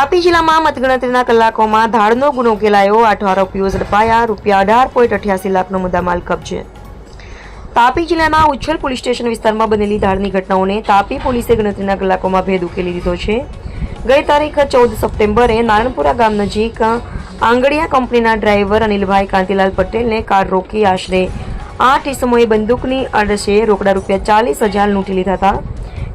તાપી જિલ્લામાં મતગણતરીના કલાકોમાં ધાડનો ગુનો ઉકેલાયો. આઠ આરોપીઓ ઝડપાયા. રૂપિયા અઢાર પોઈન્ટ અઠ્યાસી લાખનો મુદ્દામાલ કબજે. તાપી જિલ્લાના ઉચ્છલ પોલીસ સ્ટેશન વિસ્તારમાં બનેલી ધાડની ઘટનાઓને તાપી પોલીસે ગણતરીના કલાકોમાં ભેદ ઉકેલી દીધો છે. ગઈ તારીખ ચૌદ સપ્ટેમ્બરે નારણપુરા ગામ નજીક આંગડિયા કંપનીના ડ્રાઈવર અનિલભાઈ કાંતિલાલ પટેલને કાર રોકી આશરે આઠ ઇસમોએ બંદૂકની અડશે રોકડા રૂપિયા ચાલીસ હજાર લૂંટી લીધા હતા.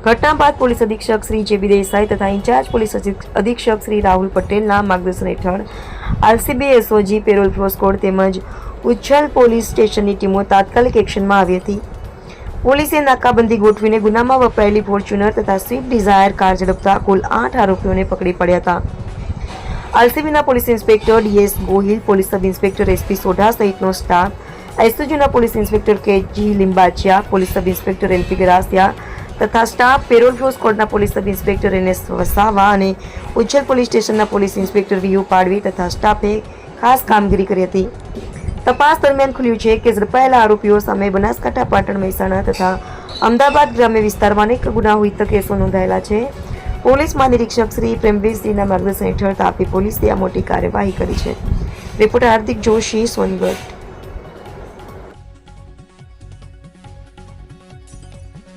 ઘટના બાદ પોલીસ અધિક્ષક શ્રી જેબી દેસાઈ તથા ઇન્ચાર્જ પોલીસ અધિક્ષક શ્રી રાહુલ પટેલના માર્ગદર્શન હેઠળ RCB SOG parole force code તેમજ ઉચ્છલ પોલીસ સ્ટેશનની ટીમો તાત્કાલિક એક્શનમાં આવી હતી. પોલીસે નાકાબંધી ગોઠવીને ગુનામાં વપરાયેલી ફોર્ચ્યુનર તથા સ્વિફ્ટ ડિઝાયર કાર ઝડપતા કુલ આઠ આરોપીઓને પકડી પડ્યા હતા. આરસીબીના police inspector DS Gohil, police sub inspector SP Sodha સહિતનો staff એસઓજીના police inspector K G Limbachiya, police sub inspector LP Garasia તથા સ્ટાફ, પેરોલ ફોર્સ કોડના police sub inspector N S અને ઉચ્છલ પોલીસ સ્ટેશનના પોલીસ ઇન્સ્પેક્ટર વીયુ પાડવી તથા સ્ટાફે ખાસ કામગીરી કરી હતી. તપાસ દરમિયાન ખુલ્યું છે કે ઝડપાયેલા આરોપીઓ સામે બનાસકાંઠા પાટણ મહેસાણા તથા અમદાવાદ ગ્રામ્ય વિસ્તારમાં અનેક ગુનાહિત કેસો નોંધાયેલા છે. પોલીસ મહાનિરીક્ષક શ્રી પ્રેમવીરસિંહના માર્ગદર્શન હેઠળ તાપી પોલીસે આ મોટી કાર્યવાહી કરી છે. રિપોર્ટર હાર્દિક જોશી, સોનગઢ.